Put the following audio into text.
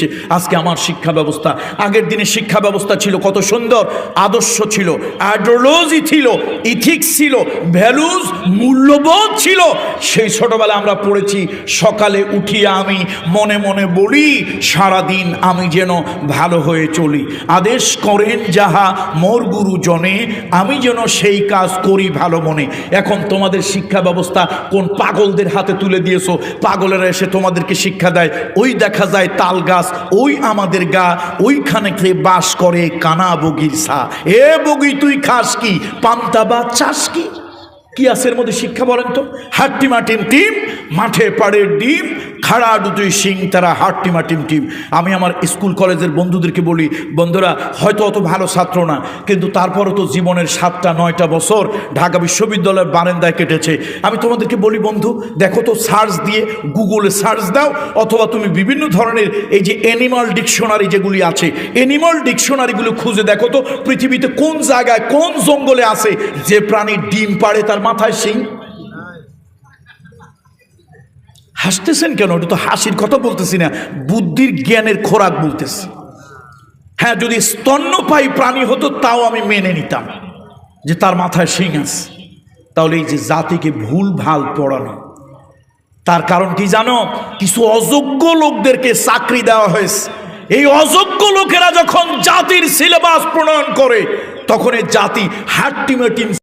দিচ্ছে আজকে আমার শিক্ষা ব্যবস্থা। আগের দিনে শিক্ষা ব্যবস্থা ছিল কত সুন্দর। আদর্শ ছিল আইডিওলজি ছিল ইথিক্স ছিল ভ্যালুজ মূল্যবোধ ছিল। সেই ছোটবেলা আমরা পড়েছি, সকালে উঠিয়ে আমি মনে মনে বলি, সারাদিন আমি যেন ভালো হয়ে চলি। আদেশ করেন যাহা মোর গুরুজনে আমি যেন সেই কাজ করি ভালো মনে। এখন তোমাদের শিক্ষা ব্যবস্থা কোন পাগলদের হাতে তুলে দিয়েছ? পাগলেরা এসে তোমাদেরকে শিক্ষা দেয়। ওই দেখা যায় তাল গাছ ওই আমাদের গা, ওইখানে খেয়ে বাস করে কানা বগির সা। এ বগি, তুই খাস কি? পান্তা বা চাস কি? কি আসের মধ্যে শিক্ষা বলেন তো? হাট্টি মাটিম টিম মাঠে পাড়ে ডিম খাড়া দুটোই সিং তারা হাট্টি মাটিম টিম টিম আমি আমার স্কুল কলেজের বন্ধুদেরকে বলি, বন্ধুরা, হয়তো অত ভালো ছাত্র না, কিন্তু তারপরও তো জীবনের সাতটা, নয়টা বছর ঢাকা বিশ্ববিদ্যালয়ের বারেন্দায় কেটেছে। আমি তোমাদেরকে বলি, বন্ধু, দেখো তো, সার্চ দিয়ে গুগলে সার্চ দাও, অথবা তুমি বিভিন্ন ধরনের এই যে অ্যানিমাল ডিকশনারি যেগুলি আছে, অ্যানিমাল ডিকশনারিগুলো খুঁজে দেখো তো, পৃথিবীতে কোন জায়গায় কোন জঙ্গলে আছে যে প্রাণী ডিম পাড়ে তার মাথায় সিং হাসতেছেন কেন? ওটা তো হাসির কথা বলতেছি না, বুদ্ধির জ্ঞানের খোরাক বলতেছি। হ্যাঁ যদি স্তন্যপায়ী প্রাণী হতো, তাও আমি মেনে নিতাম। যে তার মাথায় শিং আছে। তাহলে এই যে জাতিকে ভুল ভালো পড়ানো, তার কারণ কি জানো? কিছু অযোগ্য লোকদেরকে চাকরি দেওয়া হয়েছে। এই অযোগ্য লোকেরা যখন জাতির সিলেবাস প্রণয়ন করে, তখন এই জাতি হাট্টিমেটিম